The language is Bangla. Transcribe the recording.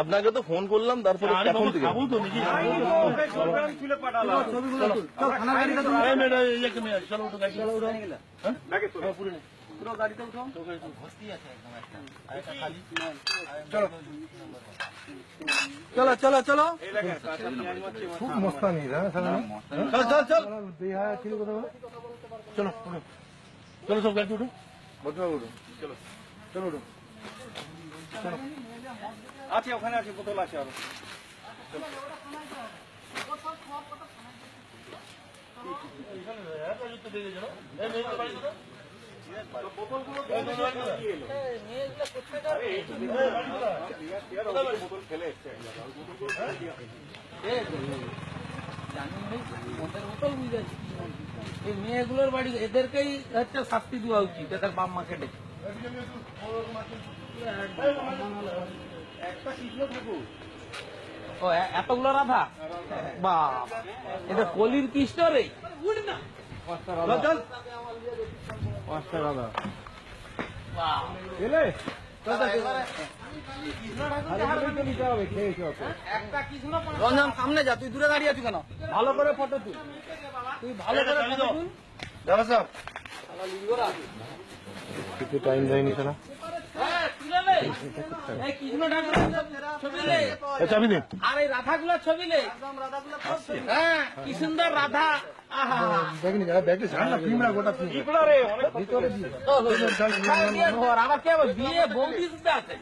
আপনাকে তো ফোন করলাম তারপরে ছবিগুলো চল চলো চলো পুরো গাড়িতে উঠো চলো চলো চলো খুব মস্তানি না চল চল চল চলো উঠো। চলো সব গাড়ি উঠো ভদ্র উঠো আছে ওখানে আছে বোতল আছে আরও বোতল এই মেয়েগুলোর বাড়ি এদেরকেই হচ্ছে শাস্তি দেওয়া উচিত এদের বাপ মাকে ডেকে ও এতগুলো রাধা বা এটা কলির কৃষ্ণ রে চল, চল পাঁচটা দাদা। সামনে যা তুই দূরে দাঁড়িয়ে আছিস কেন? ভালো করে ফটো তুল। তুই ভালো করে দাদা সাহেব। কিছু টাইম দেয়নি তারা হ্যাঁ, তুলে নে। এই কৃষ্ণ ঠাকুরের ছবি নে। আর এই রাধাগুলোর ছবি নে। হ্যাঁ কি সুন্দর রাধা। আহা। দেখনি ব্যাগটা ছাড় না ফিল্ম গোটা ফিল্ম। ইপড়া রে অনেক চল, চল, চল। আবার কে বিয়ে বৌদি আছে?